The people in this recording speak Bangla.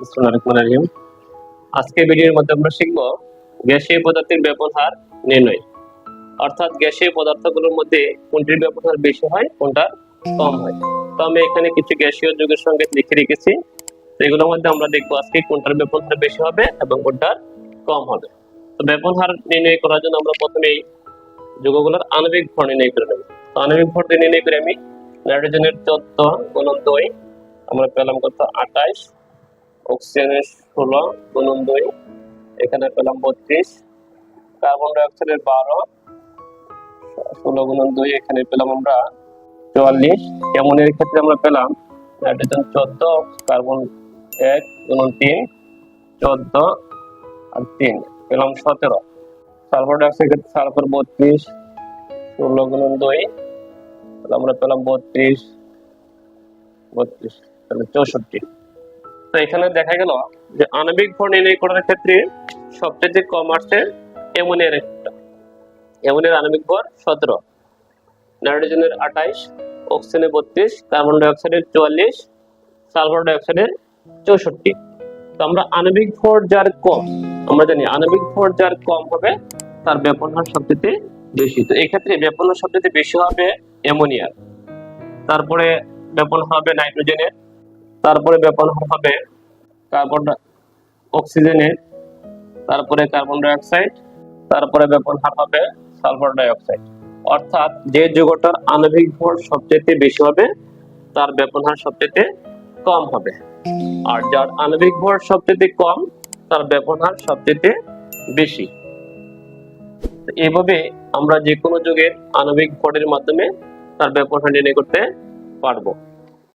বিসমিল্লাহিররহমানিররহিম। আজকে ভিডিওর মধ্যে আমরা শিখব গ্যাসীয় পদার্থের ব্যাপন হার নির্ণয়। অর্থাৎ গ্যাসীয় পদার্থগুলোর মধ্যে কোনটির ব্যাপন হার বেশি হয়, কোনটা কম হয়। তো আমি এখানে কিছু গ্যাসীয় যৌগের সঙ্গে লিখে রেখেছি। এগুলোর মধ্যে আমরা দেখব আজকে কোনটার ব্যাপন হার বেশি হবে এবং কোনটার কম হবে। তো ব্যাপন হার নির্ণয় করার জন্য আমরা প্রথমেই যৌগগুলোর আণবিক ভর নির্ণয় করে নেব। তো আণবিক ভর নির্ণয় করে আমি নাইট্রোজেনের চোদ্দ গুণন দুই, আমরা পেলাম কত আঠাইশ অক্সিজেনের ষোলো, গুণন দুই, এখানে পেলাম বত্রিশ। কার্বন ডাইঅক্সাইডের বারো, ষোলো, গুণন দুই, এখানে পেলাম আমরা চুয়াল্লিশ। অ্যামোনিয়ার ক্ষেত্রে আমরা পেলাম নাইট্রোজেন চোদ্দ কার্বন এক, গুণন তিন, চোদ্দ আর তিন, পেলাম সতেরো। সালফার ডাইঅক্সাইড ক্ষেত্রে সালফার বত্রিশ, ষোলো, গুণন দুই আমরা পেলাম বত্রিশ বত্রিশ, তাহলে চৌষট্টি। তো এখানে দেখা গেল যে আণবিক ভর নির্ণয় করার ক্ষেত্রে সবচেয়ে কম আসছে অ্যামোনিয়ার একটা। অ্যামোনিয়ার আণবিক ভর সতেরো। নাইট্রোজেনের আঠাইশ, অক্সিজেনের বত্রিশ, কার্বন ডাইঅক্সাইডের চুয়াল্লিশ, সালফার ডাইঅক্সাইডের চৌষট্টি। তো আমরা আণবিক ভর যার কম, আমরা জানি আণবিক ভর যার কম হবে, তার ব্যাপন হার সবচেয়ে বেশি। তো এক্ষেত্রে ব্যাপন হার সবচেয়ে বেশি হবে অ্যামোনিয়ার। তারপরে ব্যাপন হবে নাইট্রোজেনের। তারপরে ব্যাপন হবে কার্বন অক্সিজেনের তারপরে কার্বন ডাইঅক্সাইড তারপরে ব্যাপন হার হবে সালফার ডাইঅক্সাইড অর্থাৎ যে যৌগটার আণবিক ভর সবচেয়ে বেশি হবে, তার ব্যাপন হার সবচেয়ে কম হবে। আর যার আণবিক ভর সবচেয়ে কম, তার ব্যাপন হার সবচেয়ে বেশি। তো এইভাবে আমরা যে কোনো যুগের আণবিক ভরের মাধ্যমে তার ব্যাপন হার নির্ণয় করতে পারব।